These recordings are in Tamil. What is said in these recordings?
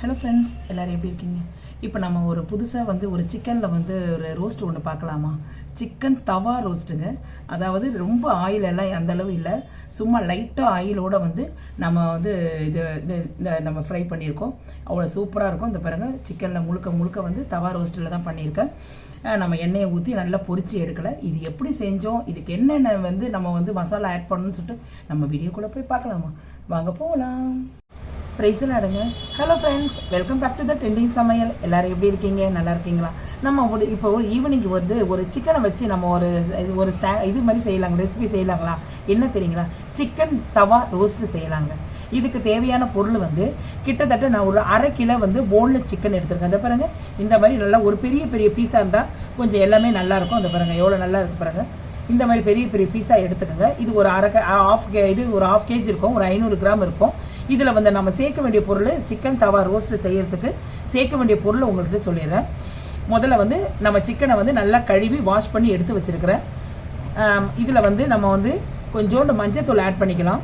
ஹலோ ஃப்ரெண்ட்ஸ் எல்லோரும் எப்படி இருக்கீங்க? இப்போ நம்ம ஒரு புதுசாக வந்து ஒரு சிக்கனில் வந்து ஒரு ரோஸ்ட் ஒன்று பார்க்கலாமா? சிக்கன் தவா ரோஸ்ட்டுங்க அதாவது ரொம்ப ஆயில் எல்லாம் அந்த அளவு இல்லை. சும்மா லைட்டாக ஆயிலோட வந்து நம்ம வந்து இது இந்த நம்ம ஃப்ரை பண்ணியிருக்கோம். அவ்வளோ சூப்பராக இருக்கும். இந்த பாருங்க சிக்கனில் முழுக்க முழுக்க வந்து தவா ரோஸ்ட்டில் தான் பண்ணியிருக்கேன். நம்ம எண்ணெயை ஊற்றி நல்லா பொறிச்சு எடுக்கலை. இது எப்படி செஞ்சோம்? இதுக்கு என்னென்ன வந்து நம்ம வந்து மசாலா ஆட் பண்ணணும்னு சொல்லிட்டு நம்ம வீடியோக்குள்ளே போய் பார்க்கலாமா? வாங்க போகலாம் ப்ரைஸில் அடங்க. Hello friends welcome back to the trending சமையல். எல்லோரும் எப்படி இருக்கீங்க? நல்லா இருக்கீங்களா? நம்ம ஒரு இப்போ ஒரு ஈவினிங் வந்து ஒரு சிக்கனை வச்சு நம்ம ஒரு இது ஒரு ஸ்டா இது மாதிரி செய்யலாங்க ரெசிபி செய்யலாங்களா? என்ன தெரியுங்களா? சிக்கன் தவா ரோஸ்ட் செய்யலாங்க. இதுக்கு தேவையான பொருள் வந்து கிட்டத்தட்ட நான் ஒரு அரை கிலோ வந்து போன்லெஸ் சிக்கன் எடுத்திருக்கேன். அந்த பாருங்கள் இந்த மாதிரி நல்லா ஒரு பெரிய பெரிய பீஸாக இருந்தால் கொஞ்சம் எல்லாமே நல்லாயிருக்கும் அந்த பாருங்கள் எவ்வளோ நல்லா இருக்கு பாருங்கள் இந்த மாதிரி பெரிய பெரிய பீஸாக எடுத்துக்கோங்க. இது ஒரு அரை ஆஃப் கே இது ஒரு ஆஃப் கேஜி இருக்கும். ஒரு ஐநூறு கிராம் இருக்கும். இதில் வந்து நம்ம சேர்க்க வேண்டிய பொருள் சிக்கன் தவா ரோஸ்ட்டு செய்கிறதுக்கு சேர்க்க வேண்டிய பொருள் உங்கள்கிட்ட சொல்லிடுறேன். முதல்ல வந்து நம்ம சிக்கனை வந்து நல்லா கழுவி வாஷ் பண்ணி எடுத்து வச்சிருக்கிறேன். இதில் வந்து நம்ம வந்து கொஞ்சோண்டு மஞ்சத்தூள் ஆட் பண்ணிக்கலாம்.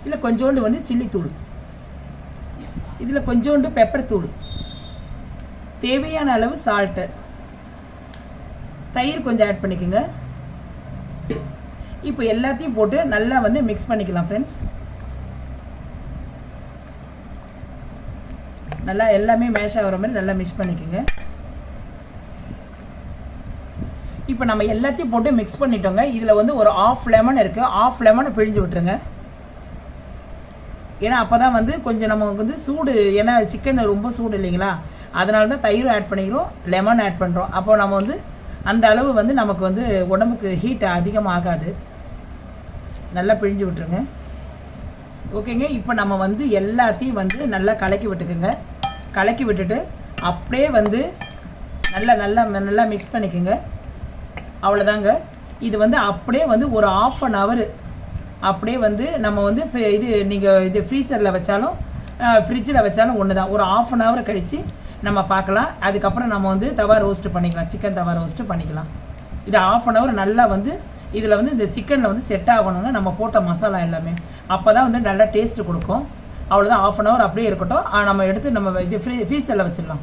இதில் கொஞ்சோண்டு வந்து சில்லி தூள் இதில் கொஞ்சோண்டு பெப்பர் தூள். தேவையான அளவு சால்ட்டு தயிர் கொஞ்சம் ஆட் பண்ணிக்கோங்க. இப்போ எல்லாத்தையும் போட்டு நல்லா வந்து மிக்ஸ் பண்ணிக்கலாம் ஃப்ரெண்ட்ஸ் நல்லா எல்லாமே மேஷ் ஆகிற மாதிரி நல்லா மிக்ஸ் பண்ணிக்கோங்க. இப்போ நம்ம எல்லாத்தையும் போட்டு மிக்ஸ் பண்ணிட்டோங்க. இதில் வந்து ஒரு ஆஃப் லெமன் இருக்குது ஆஃப் லெமனை பிழிஞ்சு விட்டுருங்க. ஏன்னா அப்போ தான் வந்து கொஞ்சம் நம்ம வந்து சூடு ஏன்னா சிக்கன் ரொம்ப சூடு இல்லைங்களா? அதனால தான் தயிரும் ஆட் பண்ணிக்கிறோம் லெமன் ஆட் பண்ணுறோம் அப்போ நம்ம வந்து அந்த அளவு வந்து நமக்கு வந்து உடம்புக்கு ஹீட் அதிகமாக ஆகாது நல்லா பிழிஞ்சு விட்டுருங்க. ஓகேங்க இப்போ நம்ம வந்து எல்லாத்தையும் வந்து நல்லா கலக்கி விட்டுக்குங்க. கலக்கி விட்டுட்டு அப்படியே வந்து நல்லா நல்லா நல்லா மிக்ஸ் பண்ணிக்கோங்க. அவ்வளோதாங்க இது வந்து அப்படியே வந்து ஒரு ஆஃப் அன் ஹவர் அப்படியே வந்து நம்ம வந்து இது நீங்கள் இது ஃப்ரீசரில் வச்சாலும் ஃப்ரிட்ஜில் வச்சாலும் ஒன்று தான் ஒரு ஆஃப் அன் ஹவர் கழித்து நம்ம பார்க்கலாம். அதுக்கப்புறம் நம்ம வந்து தவா ரோஸ்ட்டு பண்ணிக்கலாம். சிக்கன் தவா ரோஸ்ட்டு பண்ணிக்கலாம். இது ஆஃப் அன் ஹவர் நல்லா வந்து இதில் வந்து இந்த சிக்கனில் வந்து செட் ஆகணுங்க நம்ம போட்ட மசாலா எல்லாமே. அப்போ தான் வந்து நல்லா டேஸ்ட்டு கொடுக்கும். அவ்வளோதான் ஆஃப் அன் ஹவர் அப்படியே இருக்கட்டும். நம்ம எடுத்து நம்ம இது ஃப்ரீ ஃப்ரீசரில் வச்சிடலாம்.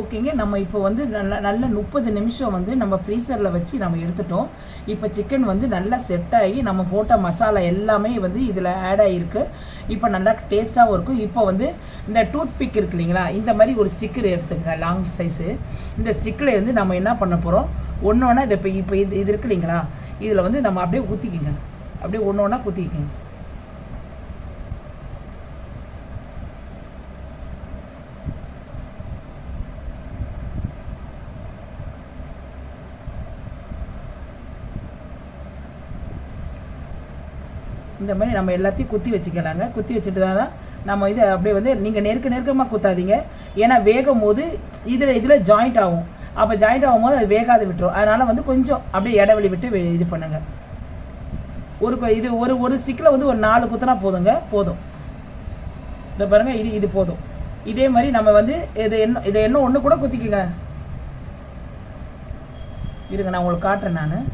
ஓகேங்க. நம்ம இப்போ வந்து நல்ல நல்ல முப்பது நிமிஷம் வந்து நம்ம ஃப்ரீசரில் வச்சு நம்ம எடுத்துட்டோம். இப்போ சிக்கன் வந்து நல்லா செட் ஆகி நம்ம போட்ட மசாலா எல்லாமே வந்து இதில் ஆட் ஆகிருக்கு இப்போ நல்லா டேஸ்ட்டாகவும் இருக்கும். இப்போ வந்து இந்த டூத் பிக் இருக்கு இல்லைங்களா? இந்த மாதிரி ஒரு ஸ்டிக்கர் எடுத்துங்க லாங் சைஸு இந்த ஸ்டிக்கில் வந்து நம்ம என்ன பண்ண போகிறோம் ஒன்று ஒன்றா இது இப்போ இப்போ இது இது இருக்கு இல்லைங்களா? இதில் வந்து நம்ம அப்படியே ஊற்றிக்கிங்க அப்படியே ஒன்று ஒன்றா குத்திக்கிங்க இந்த மாதிரி நம்ம எல்லாத்தையும் குத்தி வச்சுக்கலாங்க. குத்தி வச்சுட்டு தான் நம்ம இது அப்படியே வந்து நீங்கள் நெருக்க நெருக்கமாக குத்தாதீங்க. ஏன்னா வேகும் போது இதில் இதில் ஜாயிண்ட் ஆகும். அப்போ ஜாயிண்ட் ஆகும்போது அது வேகாது விட்டுரும். அதனால் வந்து கொஞ்சம் அப்படியே இடைவெளி விட்டு இது பண்ணுங்க. ஒரு இது ஒரு ஒரு ஸ்டிக்கில் வந்து ஒரு நாலு குத்துனா போதுங்க. போதும். இதை பாருங்கள் இது இது போதும். இதே மாதிரி நம்ம வந்து இது என்ன இதை என்ன ஒன்று கூட குத்திக்கங்க. இருங்க நான் உங்களுக்கு காட்டுறேன் நான்.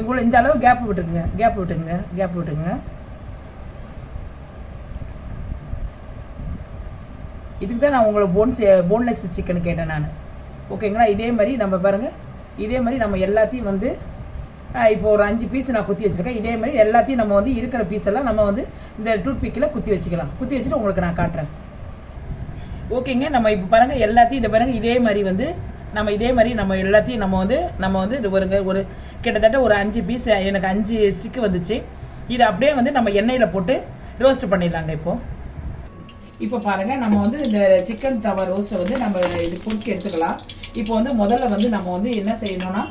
இவ்வளோ இந்த அளவு கேப் விட்டுக்குங்க. கேப் விட்டுக்குங்க. கேப் விட்டுக்குங்க. இதுக்கு தான் நான் உங்களை போன்ஸ் போன்லெஸ் சிக்கன் கேட்டேன் நான். ஓகேங்களா இதே மாதிரி நம்ம பாருங்கள் இதே மாதிரி நம்ம எல்லாத்தையும் வந்து இப்போ ஒரு அஞ்சு பீஸ் நான் குத்தி வச்சுருக்கேன். இதே மாதிரி எல்லாத்தையும் நம்ம வந்து இருக்கிற பீஸ் எல்லாம் நம்ம வந்து இந்த டூத் பிக்கில் குத்தி வச்சுக்கலாம். குத்தி வச்சுட்டு உங்களுக்கு நான் காட்டுறேன். ஓகேங்க நம்ம இப்போ பாருங்கள் எல்லாத்தையும் இதை பாருங்கள் இதே மாதிரி வந்து நம்ம இதே மாதிரி நம்ம எல்லாத்தையும் நம்ம வந்து நம்ம வந்து இது ஒருங்க ஒரு கிட்டத்தட்ட ஒரு அஞ்சு பீஸ் எனக்கு அஞ்சு ஸ்டிக்கு வந்துச்சு. இது அப்படியே வந்து நம்ம எண்ணெயில் போட்டு ரோஸ்ட் பண்ணிடலாங்க இப்போது இப்போ பாருங்க நம்ம வந்து இந்த சிக்கன் தவா ரோஸ்ட்டை வந்து நம்ம இது பொறுக்கி எடுத்துக்கலாம். இப்போ வந்து முதல்ல வந்து நம்ம வந்து என்ன செய்யணும்னா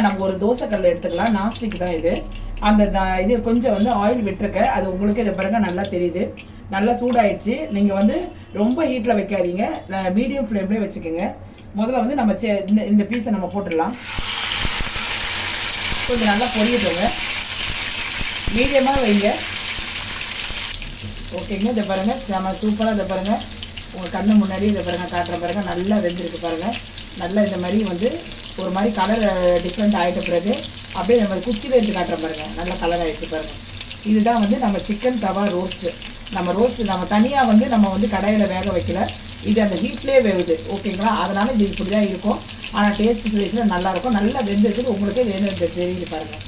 நம்ம ஒரு தோசைக்கல் எடுத்துக்கலாம். நாஸ்டிக் தான் இது. அந்த த- இது கொஞ்சம் வந்து ஆயில் விட்டுருக்க அது உங்களுக்கு இதை பாருங்க நல்லா தெரியுது. நல்லா சூடாயிடுச்சு. நீங்கள் வந்து ரொம்ப ஹீட்டில் வைக்காதீங்க. மீடியம் ஃப்ளேம்லேயே வச்சுக்கோங்க. முதல்ல வந்து நம்ம சே இந்த இந்த பீஸை நம்ம போட்டுடலாம். கொஞ்சம் நல்லா பொரியட்டுங்க. மீடியமாக வைங்க. ஓகேங்க. இதை பாருங்கள் நம்ம சூப்பராக இதை பாருங்கள் உங்கள் கண்ணு முன்னாடி இதை பாருங்கள் காட்டுற பாருங்கள் நல்லா வெந்திருக்கு பாருங்கள் நல்லா இந்த மாதிரி வந்து ஒரு மாதிரி கலர் டிஃப்ரெண்ட் ஆகிட்ட பிறகு அப்படியே நம்ம குச்சியில் எடுத்து காட்டுற பாருங்கள் நல்ல கலர் ஆகிட்டு பாருங்கள் இதுதான் வந்து நம்ம சிக்கன் தவா ரோஸ்ட்டு நம்ம ரோஸ்ட்டு நம்ம தனியாக வந்து நம்ம வந்து கடையில் வேக வைக்கல. இது அந்த ஹீட்லேயே வேகுது ஓகேங்களா? அதனால் இது இப்படி தான் இருக்கும் ஆனால் டேஸ்ட் வைஸில் நல்லாயிருக்கும் நல்லா வெந்ததுக்கு உங்களுக்கே வேணும் தெரியுது பாருங்கள்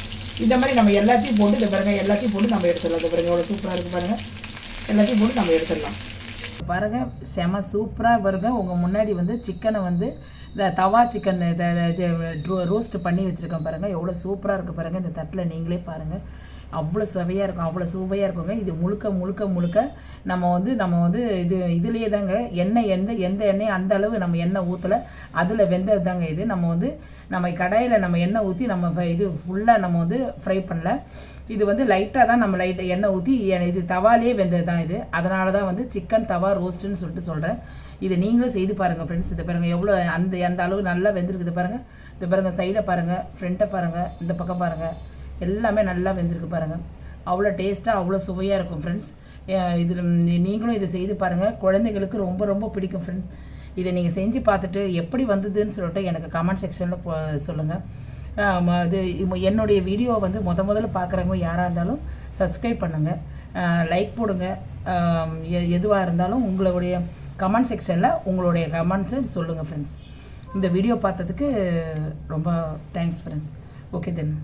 இந்த மாதிரி நம்ம எல்லாத்தையும் போட்டு இந்த பாருங்க. எல்லாத்தையும் போட்டு நம்ம எடுத்துடலாம். இந்த பாருங்கள் எவ்வளோ சூப்பராக இருக்குது பாருங்கள் எல்லாத்தையும் போட்டு நம்ம எடுத்துடலாம். பாருங்க செம சூப்பராக பாருங்க உங்கள் முன்னாடி வந்து சிக்கனை வந்து இந்த தவா சிக்கன் இதை இது ரோஸ்ட் பண்ணி வச்சுருக்கேன் பாருங்கள் எவ்வளோ சூப்பராக இருக்குது பாருங்கள் இந்த தட்டில் நீங்களே பாருங்கள் அவ்வளோ சுவையாக இருக்கும் அவ்வளோ சுவையாக இருக்குங்க. இது முழுக்க முழுக்க முழுக்க நம்ம வந்து நம்ம வந்து இது இதுலேயே தாங்க எண்ணெய் எந்த எந்த எண்ணெய் அந்த அளவு நம்ம எண்ணெய் ஊற்றலை அதில் வெந்தது தாங்க இது. நம்ம வந்து நம்ம கடாயில் நம்ம எண்ணெய் ஊற்றி நம்ம இது ஃபுல்லாக நம்ம வந்து ஃப்ரை பண்ணல. இது வந்து லைட்டாக தான் நம்ம லைட் எண்ணெய் ஊற்றி இது தவாலே வெந்தது தான் இது. அதனால தான் வந்து சிக்கன் தவா ரோஸ்ட்டுன்னு சொல்லிட்டு சொல்கிறேன் இதை நீங்களும் செய்து பாருங்கள் ஃப்ரெண்ட்ஸ் இதை பாருங்கள் எவ்வளோ அந்த அந்த அளவு நல்லா வெந்திருக்குது பாருங்கள் இது பாருங்கள் சைடை பாருங்கள் ஃப்ரண்ட்டை பாருங்கள் இந்த பக்கம் பாருங்கள் எல்லாமே நல்லா வெந்திருக்கு பாருங்கள் அவ்வளோ டேஸ்ட்டாக அவ்வளோ சுவையாக இருக்கும் ஃப்ரெண்ட்ஸ் இதில் நீங்களும் இதை செய்து பாருங்கள் குழந்தைங்களுக்கு ரொம்ப ரொம்ப பிடிக்கும் ஃப்ரெண்ட்ஸ் இதை நீங்கள் செஞ்சு பார்த்துட்டு எப்படி வந்ததுன்னு சொல்லிட்டு எனக்கு கமெண்ட் செக்ஷனில் சொல்லுங்கள் இது என்னுடைய வீடியோ வந்து முத முதல்ல பார்க்குறவங்க யாராக இருந்தாலும் சப்ஸ்கிரைப் பண்ணுங்கள் லைக் போடுங்க. எதுவாக இருந்தாலும் உங்களுடைய கமெண்ட் செக்ஷனில் உங்களுடைய கமெண்ட்ஸை சொல்லுங்கள் ஃப்ரெண்ட்ஸ் இந்த வீடியோ பார்த்ததுக்கு ரொம்ப தேங்க்ஸ் ஃப்ரெண்ட்ஸ் ஓகே தென்